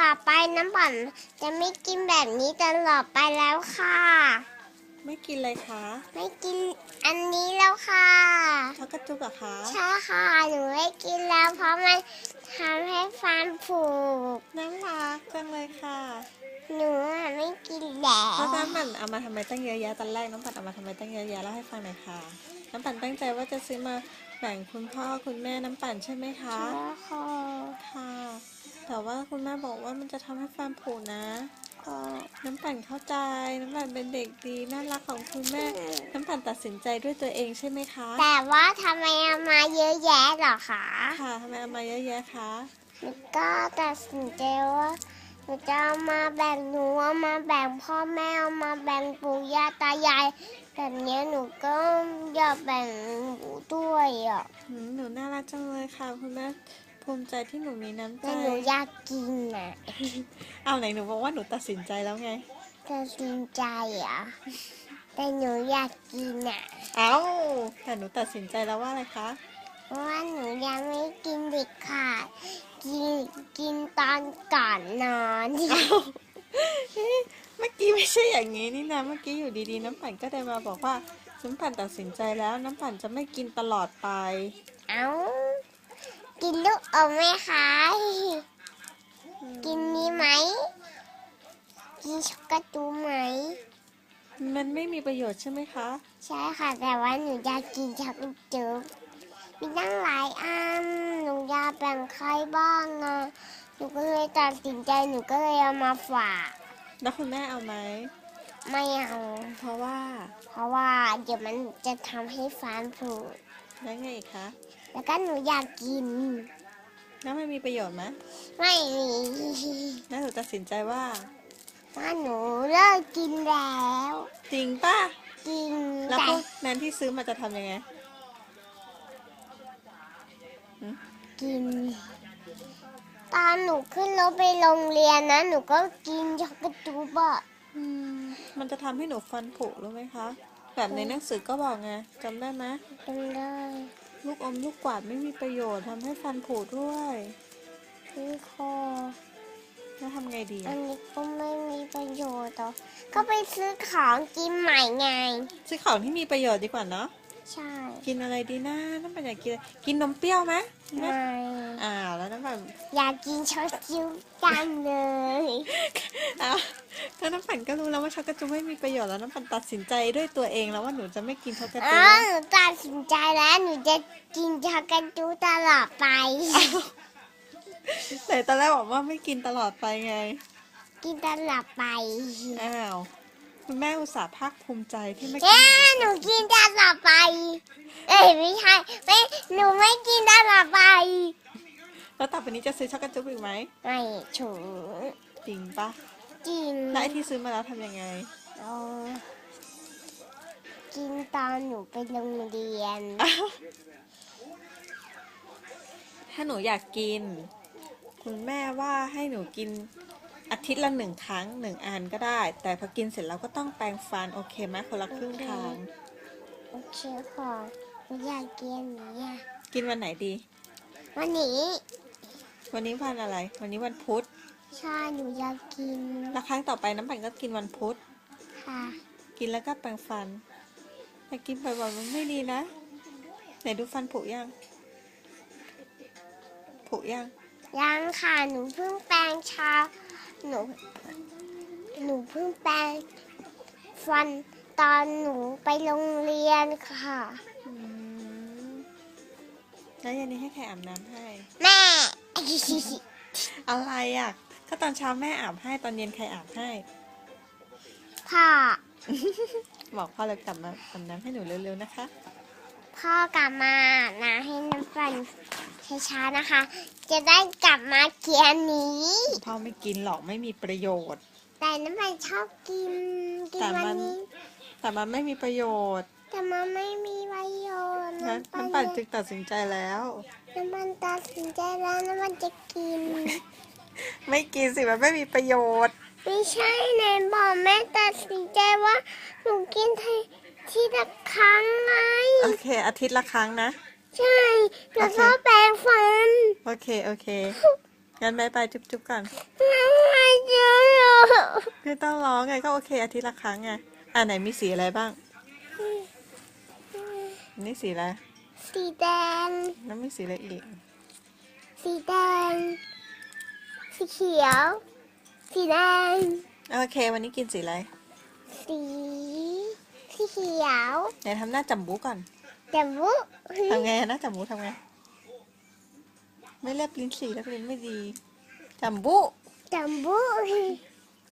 ต่อไปน้ำปั่นจะไม่กินแบบนี้ตลอดไปแล้วค่ะ ไม่กินเลยคะไม่กินอันนี้แล้วค่ะช็อกโกจุกเหรอะคะใช่ค่ะหนูไม่กินแล้วเพราะมันทำให้ฟันผุน่ารักจังเลยค่ะ หนูอะไม่กินแล้วแล้วน้ำปั่นเอามาทำไมตั้งเยอะแยะตอนแรกน้ำปั่นเอามาทำไมตั้งเยอะแยะเล่าให้ฟังหน่อยค่ะ น้ำปั่นตั้งใจว่าจะซื้อมาแบ่งคุณพ่อคุณแม่น้ำปั่นใช่ไหมคะใช่ค่ะค่ะ แต่ว่าคุณแม่บอกว่ามันจะทำให้ฟันผุนะก็น้ำปั่นเข้าใจ น้ำปั่นเป็นเด็กดีน่ารักของคุณแม่ น้ำปั่นตัดสินใจด้วยตัวเองใช่ไหมคะ แต่ว่าทำไมเอามาเยอะแยะเหรอคะ ค่ะทำไมเอามาเยอะแยะคะหนูก็ตัดสินใจว่า หนูจะเอามาแบ่งหนูเอามาแบ่งพ่อแม่เอามาแบ่งปู่ย่าตายายแบบเนี้ยหนูก็อยากแบ่งหนูด้วยอะหืมหนูน่ารักจังเลยค่ะคุณแม่ภูมิใจที่หนูมีน้ำใจแต่หนูอยากกินอะเอาไหนหนูบอกว่าหนูตัดสินใจแล้วไงตัดสินใจอะแต่หนูอยากกินอะเอาแต่หนูตัดสินใจแล้วว่าอะไรคะเพราะว่าหนูยังไม่กินเด็กขาด กินกินตอนก่อนนอนเอาเอ๊ะเมื่อกี้ไม่ใช่อย่างนี้นี่นะเมื่อกี้อยู่ดีๆ น้ำปั่นก็เดินมาบอกว่าน้ำปั่นตัดสินใจแล้ว น้ำปั่นจะไม่กินตลอดไป เอากินลูกอมไหมคะ กินนี้ไหม กินช็อกโกแลตไหม มันไม่มีประโยชน์ใช่ไหมคะ ใช่ค่ะ แต่ว่าหนูอยากกินช็อกโกแลต มีตั้งหลายอันหนูอยากแบ่งใครบ้างนะหนูก็เลยตัดสินใจหนูก็เลยเอามาฝากแล้วคุณแม่เอาไหมไม่เอาเพราะว่า เพราะว่าเดี๋ยวมันจะทำให้ฟันผุแล้วไงอีกคะแล้วก็หนูอยากกินแล้วมันมีประโยชน์ไหมไม่มีแล้วหนูตัดสินใจว่าว่าหนูเลิกกินแล้ว จริงป่ะกินแล้วแต่พวกนั้นที่ซื้อมาจะทำยังไง กิน ตอนหนูขึ้นรถไปโรงเรียนนะ หนูก็กินช็อกโกแลตบะอืมมันจะทำให้หนูฟันผุรู้ไหมคะ แบบในหนังสือก็บอกไงจำได้ไหมจำได้ลูกอมลูกกวาดไม่มีประโยชน์ทำให้ฟันผุด้วยที่คอ แล้วทำไงดีอัอะนนี้ก็ไม่มีประโยชน์ต่อก็ไปซื้อของกินใหม่ไง ซื้อของที่มีประโยชน์ดีกว่าเนาะ ใช่กินอะไรดีนะน้ำปั่นอยากกินอะไรกินนมเปรี้ยวไหมไม่อ้าวแล้วน้ำปั่นอยากกินช็อกโกแลตจังเลยอ้าวถ้าน้ำปั่นก็รู้แล้วว่าช็อกโกแลตไม่มีประโยชน์แล้วน้ำปั่นตัดสินใจด้วยตัวเองแล้วว่าหนูจะไม่กินช็อกโกแลตอ๋อหนูตัดสินใจแล้วหนูจะกินช็อกโกแลตตลอดไปแต่ตอนแรกบอกว่าไม่กินตลอดไปไง กินตลอดไปอ้าวคุณแม่อุตส่าห์ภาคภูมิใจที่ไม่กิเอ๊นะหนูกินตลอดไปเอ้ยไม่ใช่ไม่หนูไม่กินตลอดไปแล้วต่อไปนี้จะซื้อช็อกโกแลตอีกไหมไม่ถูกจริงปะกินแล้วไอที่ซื้อมาแล้วทำยังไง เอากินตอนหนูไปโรงเรียนอ้าวถ้าหนูอยากกิน คุณแม่ว่าให้หนูกินอาทิตย์ละหนึ่งครั้งหนึ่งอันก็ได้ แต่พอกินเสร็จแล้วก็ต้องแปรงฟัน โอเคไหมคนละครึ่งทาง โอเคค่ะหนู อยากกินอันนี้อะกินวันไหนดี วันนี้วันนี้วันอะไร วันนี้วันพุธใช่หนูอยากกินแล้วครั้งต่อไปน้ำปั่นก็กินวันพุธ ค่ะกินแล้วก็แปรงฟัน แต่กินบ่อยๆมันไม่ดีนะ ไหนดูฟันผุยังผุยัง ยังค่ะหนูเพิ่งแปรงเช้าหนูหนูเพิ่งแปรงฟันตอนหนูไปโรงเรียนค่ะอืม แล้วยันนี้ให้ใครอาบน้ำให้ แม่ อะไรอะ ก็ตอนเช้าแม่อาบให้ตอนเย็นใครอาบให้ พ่อ บอกพ่อเลยกลับมาอาบน้ำให้หนูเร็วๆนะคะ พ่อกลับมานะให้น้ำฟันช้าๆนะคะ จะได้กลับมาเขียนนี้ พ่อไม่กินหรอกไม่มีประโยชน์ แต่น้ำฟันชอบกินกินแต่มัวันนนี้ แต่มันไม่มีประโยชน์ แต่มันไม่มีประโยชน์นะน้ำน้ำปัปั่นนจึงตัดสินใจแล้ว น้ำมันตัดสินใจแล้วน้ำมันจะกิน ไม่กินสิมันไม่มีประโยชน์ ไม่ใช่ในบอกแม่ตัดสินใจว่าหนูกินทีทีละครั้งไง โอเค อาทิตย์ละครั้งนะ ใช่ แล้วก็แปรงฟัน โอเค โอเค งั้นบายบายจุ๊บจุ๊บก่อนไม่เจอหรอกไม่ต้องร้องไงก็โอเคอาทิตย์ละครั้งไง อ่าไหนมีสีอะไรบ้าง นี่สีอะไร สีแดง แล้วมีสีอะไรอีก สีแดง สีเขียว สีแดง โอเค วันนี้กินสีอะไร สี สีเขียวไหนทำหน้าจัมบูก่อนแต่บุทำไงหน้าจัมบูทำไง ไม่เล็บลิ้นสีแล้วลิ้นไม่ดีจัมบูแต่บุ